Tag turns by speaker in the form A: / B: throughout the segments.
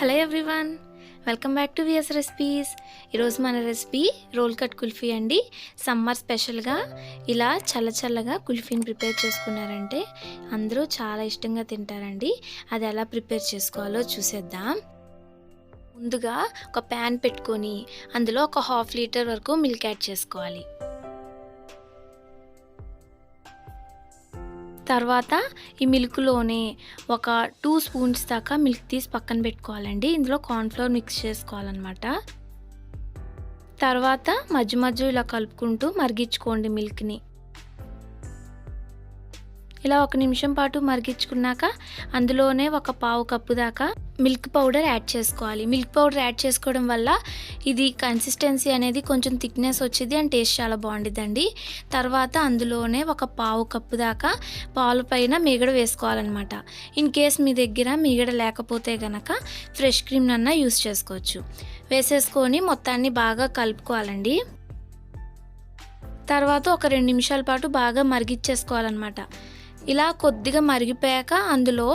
A: Hello everyone welcome back to VS recipes ఈరోజు మన recipe role cut kulfi అండి. Summer స్పెషల్గా ఇలా చల్ల చల్లగా కుల్ఫీని ప్రిపేర్ చేసుకున్నారంటే అందరూ చాలా ఇష్టంగా తింటారండి. అది ఎలా ప్రిపేర్ చేసుకోవాలో చూసేద్దాం. ముందుగా ఒక ప్యాన్ పెట్టుకొని అందులో ఒక హాఫ్ లీటర్ వరకు మిల్క్ యాడ్ చేసుకోవాలి. తర్వాత ఈ మిల్క్లోనే ఒక టూ స్పూన్స్ దాకా మిల్క్ తీసి పక్కన పెట్టుకోవాలండి. ఇందులో కార్న్ఫ్లోర్ మిక్స్ చేసుకోవాలన్నమాట. తర్వాత మధ్య మధ్య ఇలా కలుపుకుంటూ మరిగించుకోండి మిల్క్ని. ఇలా ఒక నిమిషం పాటు మరిగించుకున్నాక అందులోనే ఒక పావు కప్పు దాకా మిల్క్ పౌడర్ యాడ్ చేసుకోవాలి. మిల్క్ పౌడర్ యాడ్ చేసుకోవడం వల్ల ఇది కన్సిస్టెన్సీ అనేది కొంచెం థిక్నెస్ వచ్చింది అండ్ టేస్ట్ చాలా బాగుండిద్దండి. తర్వాత అందులోనే ఒక పావు కప్పు దాకా పాలు పైన మీగడ వేసుకోవాలన్నమాట. ఇన్ కేస్ మీ దగ్గర మీగడ లేకపోతే గనక ఫ్రెష్ క్రీమ్ అన్నా యూస్ చేసుకోవచ్చు. వేసేసుకొని మొత్తాన్ని బాగా కలుపుకోవాలండి. తర్వాత ఒక రెండు నిమిషాల పాటు బాగా మరిగిచ్చేసుకోవాలన్నమాట ఇలా కొద్దిగా మరిగిపోయాక అందులో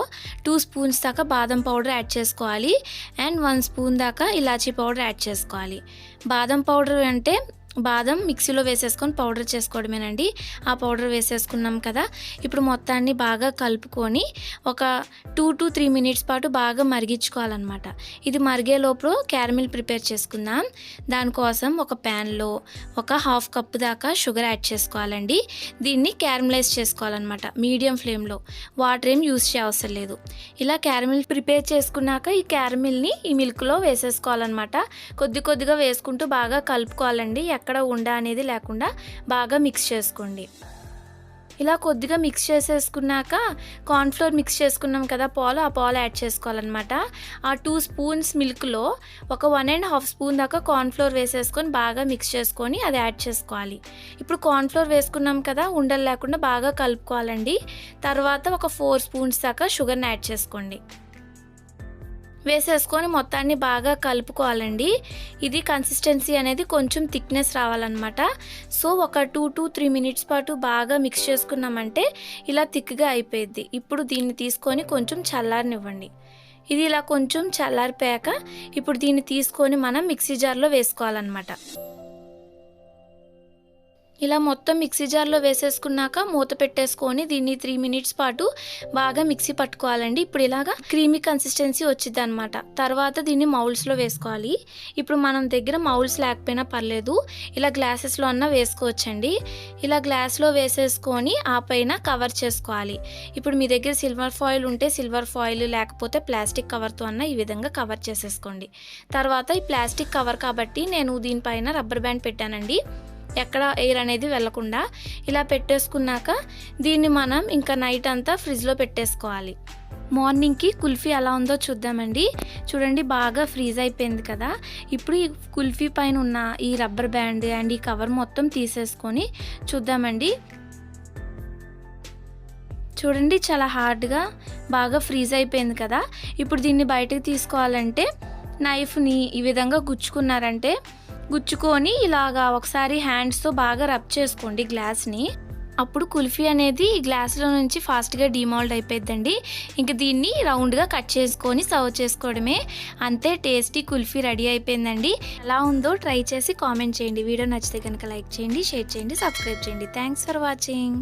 A: టూ స్పూన్స్ దాకా బాదం పౌడర్ యాడ్ చేసుకోవాలి. అండ్ వన్ స్పూన్ దాకా ఇలాచీ పౌడర్ యాడ్ చేసుకోవాలి. బాదం పౌడర్ అంటే బాదం మిక్సీలో వేసేసుకొని పౌడర్ చేసుకోవడమేనండి. ఆ పౌడర్ వేసేసుకున్నాం కదా. ఇప్పుడు మొత్తాన్ని బాగా కలుపుకొని ఒక టూ టు త్రీ మినిట్స్ పాటు బాగా మరిగించుకోవాలన్నమాట. ఇది మరిగే లోపల క్యారమిల్ ప్రిపేర్ చేసుకుందాం. దానికోసం ఒక ప్యాన్లో ఒక హాఫ్ కప్ దాకా షుగర్ యాడ్ చేసుకోవాలండి. దీన్ని క్యారమిలైజ్ చేసుకోవాలన్నమాట మీడియం ఫ్లేమ్లో. వాటర్ ఏం యూస్ చేయవసరం లేదు. ఇలా క్యారమిల్ ప్రిపేర్ చేసుకున్నాక ఈ క్యారమిల్ని ఈ మిల్క్లో వేసేసుకోవాలన్నమాట. కొద్ది కొద్దిగా వేసుకుంటూ బాగా కలుపుకోవాలండి. ఎక్కడ ఉండ అనేది లేకుండా బాగా మిక్స్ చేసుకోండి. ఇలా కొద్దిగా మిక్స్ చేసేసుకున్నాక కార్న్ఫ్లోర్ మిక్స్ చేసుకున్నాం కదా పాలు ఆ పాలు యాడ్ చేసుకోవాలన్నమాట. ఆ టూ స్పూన్స్ మిల్క్లో ఒక వన్ అండ్ హాఫ్ స్పూన్ దాకా కార్న్ఫ్లోర్ వేసేసుకొని బాగా మిక్స్ చేసుకొని అది యాడ్ చేసుకోవాలి. ఇప్పుడు కార్న్ఫ్లోర్ వేసుకున్నాం కదా ఉండలు లేకుండా బాగా కలుపుకోవాలండి. తర్వాత ఒక ఫోర్ స్పూన్స్ దాకా షుగర్ని యాడ్ చేసుకోండి. వేసేసుకొని మొత్తాన్ని బాగా కలుపుకోవాలండి. ఇది కన్సిస్టెన్సీ అనేది కొంచెం థిక్నెస్ రావాలన్నమాట. సో ఒక టూ టు త్రీ మినిట్స్ పాటు బాగా మిక్స్ చేసుకున్నామంటే ఇలా థిక్గా అయిపోయింది ఇప్పుడు దీన్ని తీసుకొని కొంచెం చల్లారనివ్వండి. ఇది ఇలా కొంచెం చల్లారిపోయాక ఇప్పుడు దీన్ని తీసుకొని మనం మిక్సీ జార్లో వేసుకోవాలన్నమాట. ఇలా మొత్తం మిక్సీ జార్లో వేసేసుకున్నాక మూత పెట్టేసుకొని దీన్ని త్రీ మినిట్స్ పాటు బాగా మిక్సీ పట్టుకోవాలండి. ఇప్పుడు ఇలాగా క్రీమీ కన్సిస్టెన్సీ వచ్చింది అనమాట తర్వాత దీన్ని మౌల్స్లో వేసుకోవాలి. ఇప్పుడు మనం దగ్గర మౌల్స్ లేకపోయినా పర్లేదు. ఇలా గ్లాసెస్లో అన్నా వేసుకోవచ్చండి. ఇలా గ్లాస్లో వేసేసుకొని ఆ పైన కవర్ చేసుకోవాలి. ఇప్పుడు మీ దగ్గర సిల్వర్ ఫాయిల్ ఉంటే సిల్వర్ ఫాయిల్ లేకపోతే ప్లాస్టిక్ కవర్తో అన్న ఈ విధంగా కవర్ చేసేసుకోండి. తర్వాత ఈ ప్లాస్టిక్ కవర్ కాబట్టి నేను దీనిపైన రబ్బర్ బ్యాండ్ పెట్టానండి. ఎక్కడ ఎయిర్ అనేది వెళ్ళకుండా ఇలా పెట్టేసుకున్నాక దీన్ని మనం ఇంకా నైట్ అంతా ఫ్రిడ్జ్లో పెట్టేసుకోవాలి. మార్నింగ్కి కుల్ఫీ ఎలా ఉందో చూద్దామండి. చూడండి బాగా ఫ్రీజ్ అయిపోయింది కదా. ఇప్పుడు ఈ కుల్ఫీ పైన ఉన్న ఈ రబ్బర్ బ్యాండ్ అండ్ ఈ కవర్ మొత్తం తీసేసుకొని చూద్దామండి. చూడండి చాలా హార్డ్గా బాగా ఫ్రీజ్ అయిపోయింది కదా. ఇప్పుడు దీన్ని బయటకు తీసుకోవాలంటే నైఫ్ని ఈ విధంగా గుచ్చుకున్నారంటే గుచ్చుకొని ఇలాగా ఒకసారి హ్యాండ్స్తో బాగా రబ్ చేసుకోండి గ్లాస్ని అప్పుడు కుల్ఫీ అనేది గ్లాస్లో నుంచి ఫాస్ట్గా డిమాల్డ్ అయిపోయిందండి ఇంక దీన్ని రౌండ్గా కట్ చేసుకొని సర్వ్ చేసుకోవడమే. అంతే టేస్టీ కుల్ఫీ రెడీ అయిపోయిందండి. ఎలా ఉందో ట్రై చేసి కామెంట్ చేయండి. వీడియో నచ్చితే కనుక లైక్ చేయండి షేర్ చేయండి సబ్స్క్రైబ్ చేయండి. Thanks for watching